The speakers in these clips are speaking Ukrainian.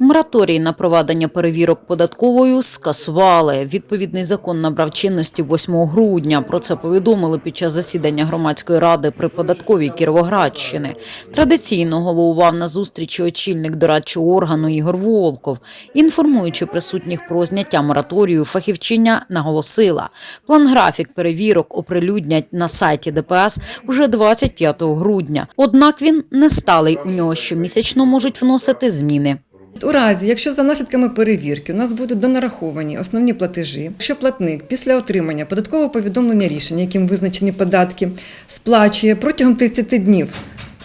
Мораторій на проведення перевірок податковою скасували. Відповідний закон набрав чинності 8 грудня. Про це повідомили під час засідання громадської ради при податковій Кіровоградщини. Традиційно головував на зустрічі очільник дорадчого органу Ігор Волков. Інформуючи присутніх про зняття мораторію, фахівчиня наголосила, план графік перевірок оприлюднять на сайті ДПС уже 25 грудня. Однак він не сталий. У нього щомісячно можуть вносити зміни. У разі, якщо за наслідками перевірки у нас будуть донараховані основні платежі, якщо платник після отримання податкового повідомлення рішення, яким визначені податки, сплачує протягом 30 днів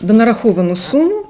донараховану суму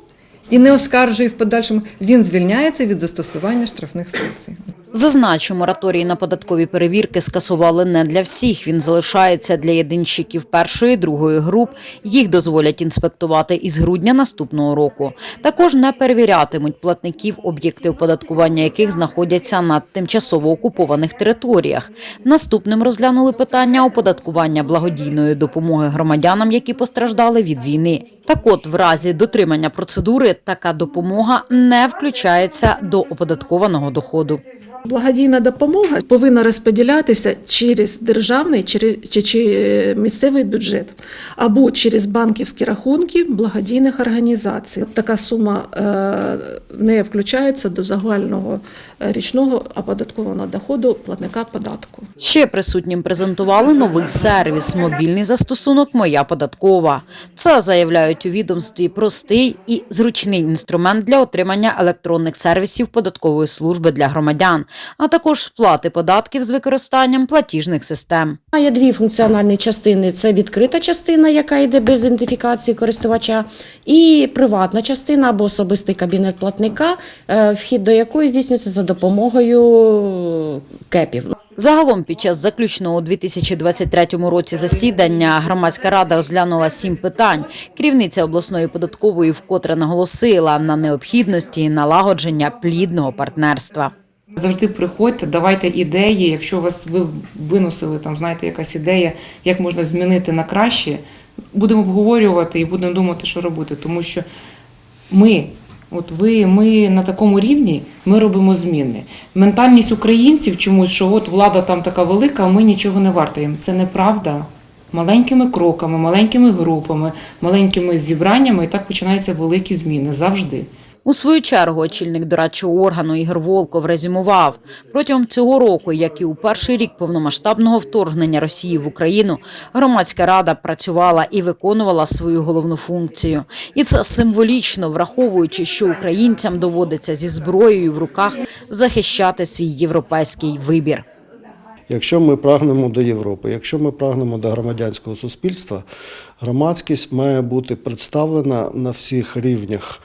і не оскаржує в подальшому, він звільняється від застосування штрафних санкцій. Зазначу, мораторій на податкові перевірки скасували не для всіх. Він залишається для єдинщиків першої, другої груп. Їх дозволять інспектувати із грудня наступного року. Також не перевірятимуть платників, об'єкти оподаткування яких знаходяться на тимчасово окупованих територіях. Наступним розглянули питання оподаткування благодійної допомоги громадянам, які постраждали від війни. Так от, в разі дотримання процедури, така допомога не включається до оподаткованого доходу. Благодійна допомога повинна розподілятися через державний чи, чи, е, місцевий бюджет або через банківські рахунки благодійних організацій. Така сума е, не включається до загального е, річного оподаткованого доходу платника податку. Ще присутнім презентували новий сервіс мобільний застосунок Моя податкова. Це заявляють у відомстві простий і зручний інструмент для отримання електронних сервісів податкової служби для громадян, а також сплати податків з використанням платіжних систем. Має дві функціональні частини: це відкрита частина, яка йде без ідентифікації користувача, і приватна частина або особистий кабінет платника, е, вхід до якої здійснюється за допомогою кепів. Загалом під час заключного у 2023 році засідання громадська рада розглянула сім питань. Керівниця обласної податкової вкотре наголосила на необхідності налагодження плідного партнерства. Завжди приходьте, давайте ідеї. Якщо вас ви виносили там, знаєте, якась ідея, як можна змінити на краще, будемо обговорювати і будемо думати, що робити. Тому що ми, от ви, ми на такому рівні, ми робимо зміни. Ментальність українців чомусь, що от влада там така велика, а ми нічого не вартуємо. Це неправда. Маленькими кроками, маленькими групами, маленькими зібраннями, і так починаються великі зміни завжди. У свою чергу очільник дорадчого органу Ігор Волков резюмував протягом цього року, як і у перший рік повномасштабного вторгнення Росії в Україну, громадська рада працювала і виконувала свою головну функцію. І це символічно, враховуючи, що українцям доводиться зі зброєю в руках захищати свій європейський вибір. Якщо ми прагнемо до Європи, якщо ми прагнемо до громадянського суспільства, громадськість має бути представлена на всіх рівнях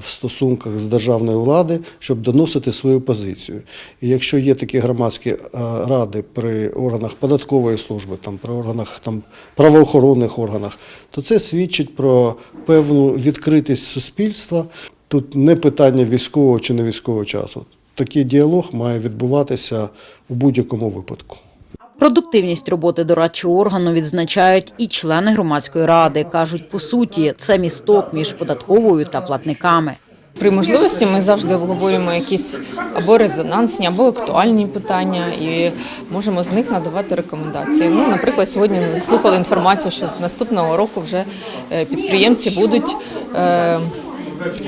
в стосунках з державною влади, щоб доносити свою позицію. І якщо є такі громадські е, ради при органах податкової служби, там при органах там правоохоронних органах, то це свідчить про певну відкритість суспільства. Тут не питання військового чи не військового часу. Такий діалог має відбуватися у будь-якому випадку. Продуктивність роботи дорадчого органу відзначають і члени громадської ради. кажуть, по суті, це місток між податковою та платниками. При можливості ми завжди обговорюємо якісь або резонансні, або актуальні питання, і можемо з них надавати рекомендації. Ну, наприклад, сьогодні слухали інформацію, що з наступного року вже е, підприємці будуть е,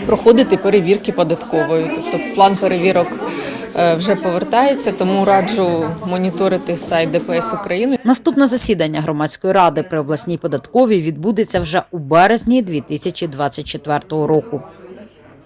проходити перевірки податкової. Тобто план перевірок вже повертається, тому раджу моніторити сайт ДПС України. Наступне засідання громадської ради при обласній податковій відбудеться вже у березні 2024 року.